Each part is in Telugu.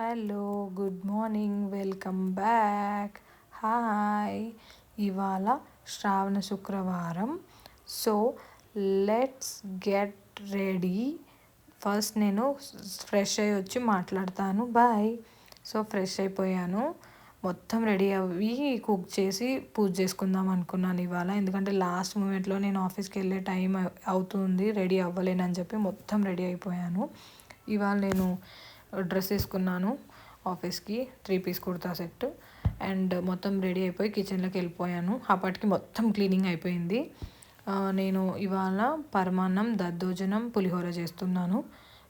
Hello good morning welcome back. Hi. ఇవాళ శ్రావణ శుక్రవారం. So let's get ready. First నేను ఫ్రెష్ అయ్యి వచ్చి మాట్లాడతాను. బాయ్. సో ఫ్రెష్ అయిపోయాను. మొత్తం రెడీ అవి కుక్ చేసి పూజ చేసుకుందాం అనుకున్నాను ఇవాళ. ఎందుకంటే లాస్ట్ మూమెంట్లో నేను ఆఫీస్కి వెళ్ళే టైం అవుతుంది. రెడీ అవ్వలేనని చెప్పి మొత్తం రెడీ అయిపోయాను. ఇవాళ నేను డ్రెస్ వేసుకున్నాను ఆఫీస్కి three piece kurta set. And మొత్తం రెడీ అయిపోయి కిచెన్లోకి వెళ్ళిపోయాను. అప్పటికి మొత్తం క్లీనింగ్ అయిపోయింది. నేను ఇవాళ పరమాన్నం దద్దోజనం పులిహోర చేస్తున్నాను.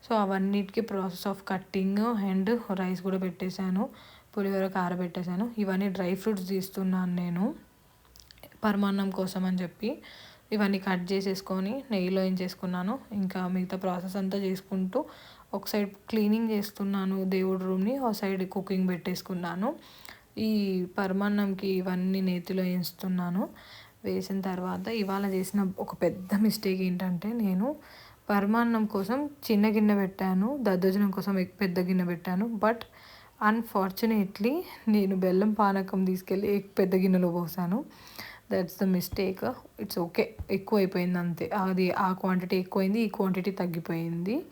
So అవన్నిటికీ process of cutting and rice కూడా పెట్టేశాను. పులిహోర కారబెట్టేశాను. ఇవన్నీ డ్రై ఫ్రూట్స్ తీస్తున్నాను నేను పరమాన్నం కోసం అని చెప్పి. ఇవన్నీ కట్ చేసేసుకొని నెయ్యిలో ఏం చేసుకున్నాను ఇంకా మిగతా ప్రాసెస్ అంతా చేసుకుంటూ ఒక సైడ్ క్లీనింగ్ చేస్తున్నాను దేవుడి రూమ్ని ఒక సైడ్ కుకింగ్ పెట్టేసుకున్నాను. ఈ పరమాన్నంకి ఇవన్నీ నేతిలో వేస్తున్నాను. వేసిన తర్వాత ఇవాళ చేసిన ఒక పెద్ద మిస్టేక్ ఏంటంటే నేను పరమాన్నం కోసం చిన్న గిన్నె పెట్టాను దద్దోజనం కోసం పెద్ద గిన్నె పెట్టాను. బట్ అన్ఫార్చునేట్లీ నేను బెల్లం పానకం తీసుకెళ్ళి పెద్ద గిన్నెలో పోసాను. That's the mistake. It's okay. ఎక్కువ అయిపోయింది అంతే. అది ఆ క్వాంటిటీ ఎక్కువైంది ఈ క్వాంటిటీ తగ్గిపోయింది.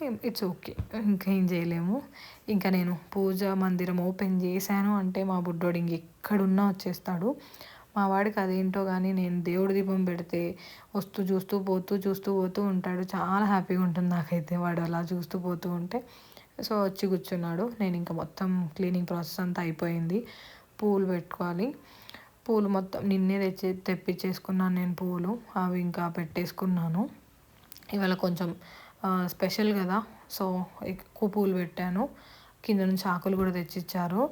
ఇట్స్ ఓకే ఇంకేం చేయలేము. ఇంకా నేను పూజ మందిరం ఓపెన్ చేశాను. అంటే మా బుడ్డోడు ఇంక ఎక్కడున్నా వచ్చేస్తాడు. మా వాడికి అదేంటో కానీ నేను దేవుడి దీపం పెడితే వస్తూ చూస్తూ పోతూ చూస్తూ పోతూ ఉంటాడు. చాలా హ్యాపీగా ఉంటుంది నాకైతే వాడు అలా చూస్తూ పోతూ ఉంటే. సో వచ్చి కూర్చున్నాడు. నేను ఇంకా మొత్తం క్లీనింగ్ ప్రాసెస్ అంతా అయిపోయింది. పూలు పెట్టుకోవాలి. పూలు మొత్తం నిన్నే తెచ్చి తెప్పించేసుకున్నాను నేను పూలు. అవి ఇంకా పెట్టేసుకున్నాను. ఇవాళ కొంచెం స్పెషల్ కదా. సో ఎక్కువ పూలు పెట్టాను. కింద నుంచి ఆకులు కూడా తెచ్చిచ్చారు.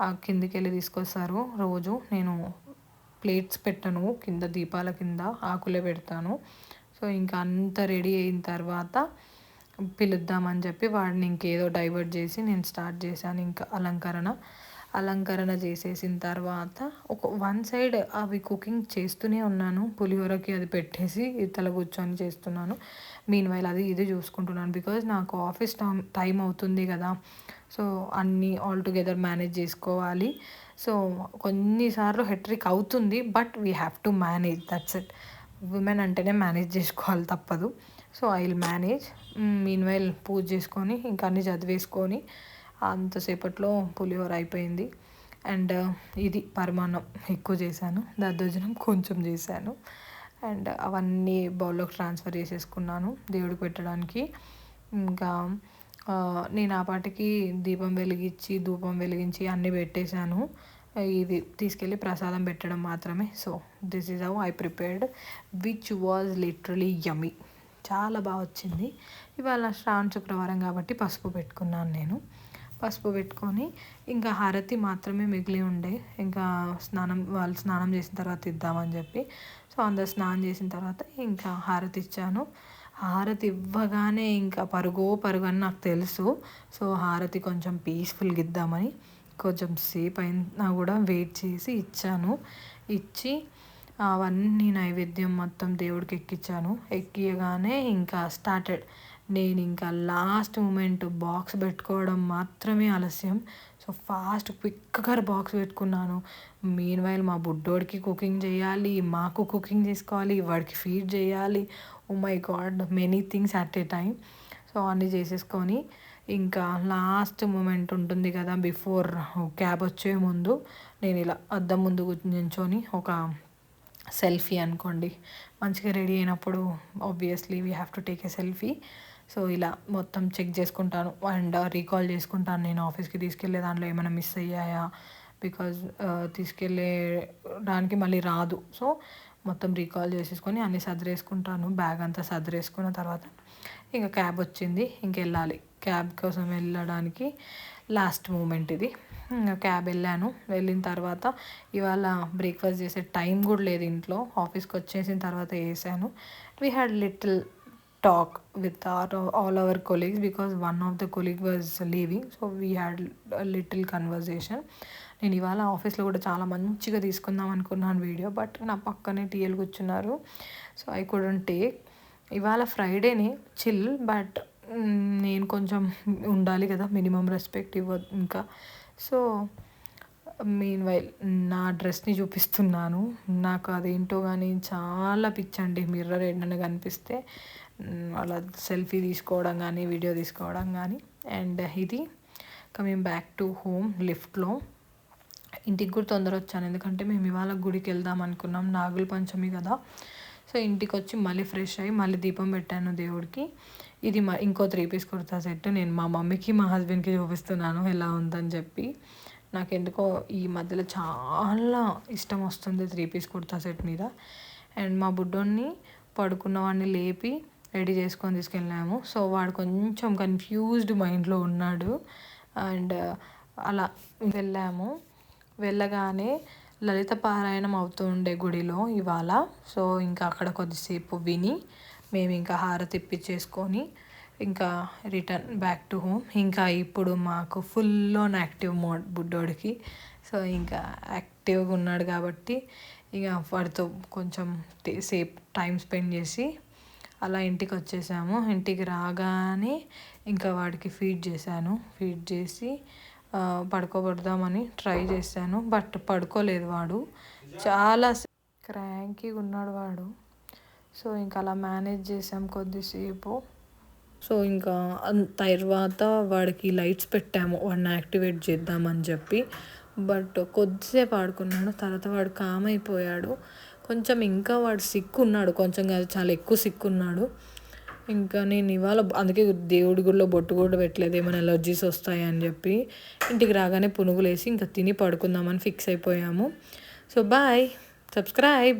ఆ కిందికి వెళ్ళి తీసుకొస్తారు. రోజు నేను ప్లేట్స్ పెట్టను. కింద దీపాల కింద ఆకులే పెడతాను. సో ఇంకా అంత రెడీ అయిన తర్వాత పిలుద్దామని చెప్పి వాడిని ఇంకేదో డైవర్ట్ చేసి నేను స్టార్ట్ చేశాను. ఇంకా అలంకరణ. అలంకరణ చేసేసిన తర్వాత ఒక వన్ సైడ్ అవి కుకింగ్ చేస్తూనే ఉన్నాను. పులిహోరకి అది పెట్టేసి ఇతల కూర్చొని చేస్తున్నాను. మీన్ వైల్ అది ఇది చూసుకుంటున్నాను బికాజ్ నాకు ఆఫీస్ టైం టైం అవుతుంది కదా. సో అన్నీ ఆల్ టుగెదర్ మేనేజ్ చేసుకోవాలి. సో కొన్నిసార్లు హెట్రిక్ అవుతుంది but we have to manage that's it women అంటేనే మేనేజ్ చేసుకోవాలి తప్పదు. So I will manage meanwhile పూజ చేసుకొని ఇంకా అన్నీ చదివేసుకొని అంతసేపట్లో పులిహోర అయిపోయింది. అండ్ uh, ఇది పరిమాణం ఎక్కువ చేశాను. దద్దోజనం కొంచెం చేశాను. అండ్ అవన్నీ బౌల్లోకి ట్రాన్స్ఫర్ చేసేసుకున్నాను దేవుడికి పెట్టడానికి. ఇంకా uh, నేను ఆ పాటికి దీపం వెలిగించి ధూపం వెలిగించి అన్నీ పెట్టేశాను. ఇది తీసుకెళ్ళి ప్రసాదం పెట్టడం మాత్రమే. So this is how I prepared which was literally yummy చాలా బాగా వచ్చింది. ఇవాళ శ్రావణ శుక్రవారం కాబట్టి పసుపు పెట్టుకున్నాను నేను. పసుపు పెట్టుకొని ఇంకా హారతి మాత్రమే మిగిలి ఉండే. ఇంకా స్నానం వాళ్ళు స్నానం చేసిన తర్వాత ఇద్దామని చెప్పి. సో అందరు స్నానం చేసిన తర్వాత ఇంకా హారతి ఇచ్చాను. హారతి ఇవ్వగానే ఇంకా పరుగో పరుగు అని నాకు తెలుసు. సో హారతి కొంచెం పీస్ఫుల్గా ఇద్దామని కొంచెం సేపు అయినా కూడా వెయిట్ చేసి ఇచ్చాను. ఇచ్చి అవన్నీ నైవేద్యం మొత్తం దేవుడికి ఎక్కించాను ఎక్కియగానే ఇంకా స్టార్టెడ్ నేను ఇంకా లాస్ట్ మూమెంట్ బాక్స్ పెట్టుకోవడం మాత్రమే ఆలస్యం. సో ఫాస్ట్ క్విక్గా బాక్స్ పెట్టుకున్నాను. మెయిన్ వైల్ మా బుడ్డోడికి కుకింగ్ చేయాలి మాకు కుకింగ్ చేసుకోవాలి వాడికి ఫీడ్ చేయాలి. ఓ my god many things at a time so అన్నీ చేసేసుకొని ఇంకా లాస్ట్ మూమెంట్ ఉంటుంది కదా బిఫోర్ క్యాబ్ వచ్చే ముందు నేను ఇలా అద్దం ముందు నించొని ఒక సెల్ఫీ అనుకోండి. మంచిగా రెడీ అయినప్పుడు obviously we have to take a selfie so ఇలా మొత్తం చెక్ చేసుకుంటాను. అండ్ uh, రీకాల్ చేసుకుంటాను. నేను ఆఫీస్కి తీసుకెళ్ళే దాంట్లో ఏమైనా మిస్ అయ్యాయా? బికాజ్ uh, తీసుకెళ్ళే దానికి మళ్ళీ రాదు. సో మొత్తం రీకాల్ చేసేసుకొని అన్నీ సదిరేసుకుంటాను. బ్యాగ్ అంతా సదిరేసుకున్న తర్వాత ఇంకా క్యాబ్ వచ్చింది. ఇంకెళ్ళాలి క్యాబ్ కోసం వెళ్ళడానికి లాస్ట్ మూమెంట్ ఇది. క్యాబ్ వెళ్ళాను. వెళ్ళిన తర్వాత ఇవాళ బ్రేక్ఫాస్ట్ చేసే టైం కూడా లేదు ఇంట్లో. ఆఫీస్కి వచ్చేసిన తర్వాత వేసాను. We had little talk with are all our colleagues because one of the colleague was leaving so we had little conversation నేను ఇవాళ ఆఫీస్లో కూడా చాలా మంచిగా తీసుకుందాం అనుకున్నాను వీడియో బట్ నా పక్కనే టీఎల్ కూర్చున్నారు. సో ఐ కుడెంట్ టేక్ ఇవాళ ఫ్రైడేనే చిల్ బట్ నేను కొంచెం ఉండాలి కదా మినిమం రెస్పెక్ట్ ఇవ్వ ఇంకా. సో మీన్ వైల్ నా డ్రెస్ని చూపిస్తున్నాను. నాకు అదేంటో కానీ చాలా పిచ్చండి మిర్రర్ ఏంటనే కనిపిస్తే అలా సెల్ఫీ తీసుకోవడం కానీ వీడియో తీసుకోవడం కానీ అండ్ ఇది కమింగ్ బ్యాక్ టు హోమ్ లిఫ్ట్లో ఇంటికి కూడా తొందర వచ్చాను. ఎందుకంటే మేము ఇవాళ గుడికి వెళ్దాం అనుకున్నాం. నాగుల పంచమి కదా. సో ఇంటికి వచ్చి మళ్ళీ ఫ్రెష్ అయ్యి మళ్ళీ దీపం పెట్టాను దేవుడికి. ఇది మా ఇంకో త్రీ పీస్ కుర్తా సెట్ నేను మా మమ్మీకి మా హస్బెండ్కి చూపిస్తున్నాను. ఎలా ఉందని చెప్పి. నాకు ఎందుకో ఈ మధ్యలో చాలా ఇష్టం వస్తుంది త్రీ పీస్ కుర్తా సెట్ మీద. అండ్ మా బుడ్డోన్ని పడుకున్న వాడిని లేపి రెడీ చేసుకొని తీసుకెళ్ళాము. సో వాడు కొంచెం కన్ఫ్యూజ్డ్ మైండ్లో ఉన్నాడు. అండ్ అలా వెళ్ళాము. వెళ్ళగానే లలిత పారాయణం అవుతూ ఉండే గుడిలో ఇవాళ. సో ఇంకా అక్కడ కొద్దిసేపు విని మేము ఇంకా హారతి ఇప్పించేసుకొని ఇంకా రిటర్న్ బ్యాక్ టు హోమ్. ఇంకా ఇప్పుడు మాకు ఫుల్ ఆన్ యాక్టివ్ మోడ్ బుడ్డోడికి. సో ఇంకా యాక్టివ్గా ఉన్నాడు కాబట్టి ఇక వాడితో కొంచెం సేపు టైం స్పెండ్ చేసి అలా ఇంటికి వచ్చేసాము. ఇంటికి రాగానే ఇంకా వాడికి ఫీడ్ చేశాను. ఫీడ్ చేసి పడుకోబడదామని ట్రై చేశాను. బట్ పడుకోలేదు వాడు. చాలా క్రాంకీగా ఉన్నాడు వాడు. సో ఇంకా అలా మేనేజ్ చేసాం కొద్దిసేపు. సో ఇంకా తర్వాత వాడికి లైట్స్ పెట్టాము వాడిని యాక్టివేట్ చేద్దామని చెప్పి. బట్ కొద్దిసేపు ఆడుకున్నాడు తర్వాత వాడు కామ్ అయిపోయాడు. కొంచెం ఇంకా వాడు సిక్కు ఉన్నాడు కొంచెం కాదు చాలా ఎక్కువ సిక్కు ఉన్నాడు ఇంకా నేను ఇవాళ అందుకే దేవుడి గుడిలో బొట్టు కూడా పెట్టలేదు ఏమైనా ఎలర్జీస్ వస్తాయని చెప్పి. ఇంటికి రాగానే పునుగులేసి ఇంకా తిని పడుకుందామని ఫిక్స్ అయిపోయాము. So bye subscribe.